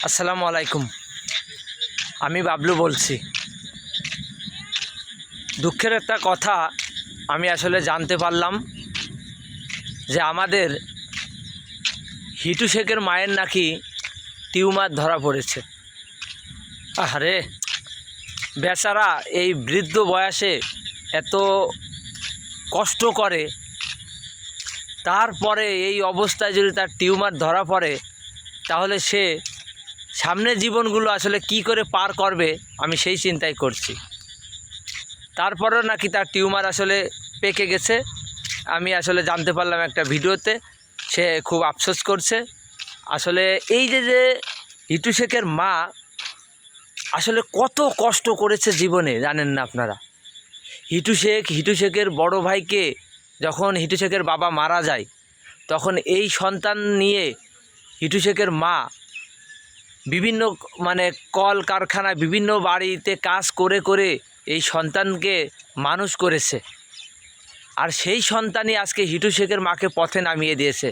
আসসালামু আলাইকুম। আমি বাবলু বলছি। দুঃখের একটা কথা আমি আসলে জানতে পারলাম যে আমাদের হিটু শেখের মায়ের নাকি টিউমার ধরা পড়েছে। আরে বেচারা এই বৃদ্ধ বয়সে এত কষ্ট করে, তারপরে এই অবস্থায় যদি তার টিউমার ধরা পড়ে, তাহলে সে সামনের জীবনগুলো আসলে কি করে পার করবে, আমি সেই চিন্তাই করছি। তারপরেও নাকি তার টিউমার আসলে পেকে গেছে। আমি আসলে জানতে পারলাম একটা ভিডিওতে, সে খুব আফসোস করছে। আসলে এই যে যে হিটু শেখের মা আসলে কত কষ্ট করেছে জীবনে, জানেন না আপনারা? হিটু শেখ হিটু শেখের বড় ভাইকে যখন হিটু শেখের বাবা মারা যায়, তখন এই সন্তান নিয়ে হিটু শেখের মা বিভিন্ন মানে কল কারখানা বিভিন্ন বাড়িতে কাজ করে করে এই সন্তানকে মানুষ করেছে। আর সেই সন্তানই আজকে হিটু শেখের মাকে পথে নামিয়ে দিয়েছে।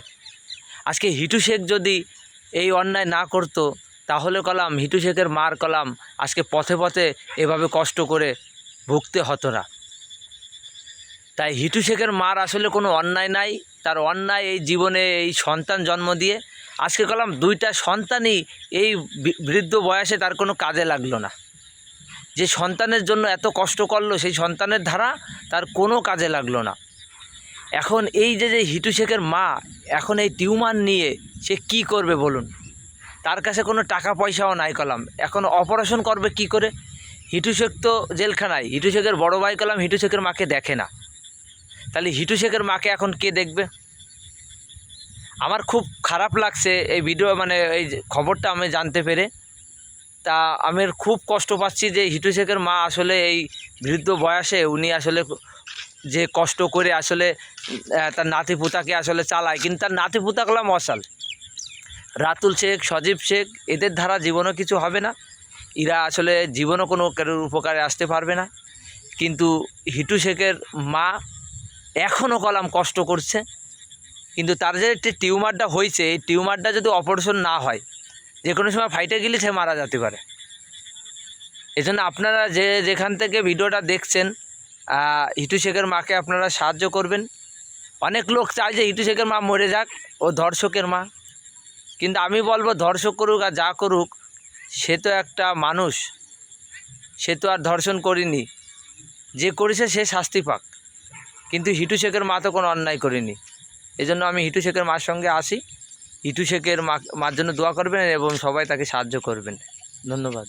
আজকে হিটু শেখ যদি এই অন্যায় না করতো, তাহলে কলাম, হিটু শেখের মার কলাম আজকে পথে পথে এভাবে কষ্ট করে ভুগতে হতো না। তাই হিটু শেখের মার আসলে কোনো অন্যায় নাই, তার অন্যায় এই জীবনে এই সন্তান জন্ম দিয়ে আজকে কলাম দুইটা সন্তানই এই বৃদ্ধ বয়সে তার কোনো কাজে লাগল না। যে সন্তানের জন্য এত কষ্ট করল, সেই সন্তানের ধারা তার কোনো কাজে লাগল না। এখন এই যে যে হিটু শেখের মা, এখন এই টিউমার নিয়ে সে কি করবে বলুন? তার কাছে কোনো টাকা পয়সাও নাই কলাম এখন অপারেশন করবে কি করে? হিটু শেখ তো জেলখানায়। হিটু শেখের বড় ভাই কলাম হিটু শেখের মাকে দেখে না। তাহলে হিটু শেখের মাকে এখন কে দেখবে? আমার খুব খারাপ লাগছে এই ভিডিও মানে এই খবরটা আমি জানতে পেরে। তা আমি খুব কষ্ট পাচ্ছি যে হিটু শেখের মা আসলে এই বৃদ্ধ বয়সে উনি আসলে যে কষ্ট করে আসলে তার নাতি পুতাকে আসলে চালায়। কিন্তু তার নাতি পুতাকলাম অসাল রাতুল শেখ, সজীব শেখ, এদের দ্বারা জীবনও কিছু হবে না। এরা আসলে জীবনও কোনো কারোর উপকারে আসতে পারবে না। কিন্তু হিটু শেখের মা এখনও কলাম কষ্ট করছে। কিন্তু তার যে টিউমারটা হয়েছে, এই টিউমারটা যদি অপারেশন না হয়, যে কোনো সময় ফাইটে গেলে সে মারা যেতে পারে। এই জন্য আপনারা যে যেখান থেকে ভিডিওটা দেখছেন হিটু শেখের মাকে আপনারা সাহায্য করবেন। অনেক লোক চায় যে হিটু শেখের মা মরে যাক ও ধর্ষকের মা। কিন্তু আমি বলব, ধর্ষক করুক আর যা করুক, সে তো একটা মানুষ। সে তো আর ধর্ষণ করিনি। যে করেছে সে শাস্তি পাক। কিন্তু হিটু শেখের মা তো কোনো অন্যায় করেনি। এই জন্য আমি হিটু শেখের মার সঙ্গে আসি। হিটু শেখের মা, মার জন্য দোয়া করবেন এবং সবাই তাকে সাহায্য করবেন। ধন্যবাদ।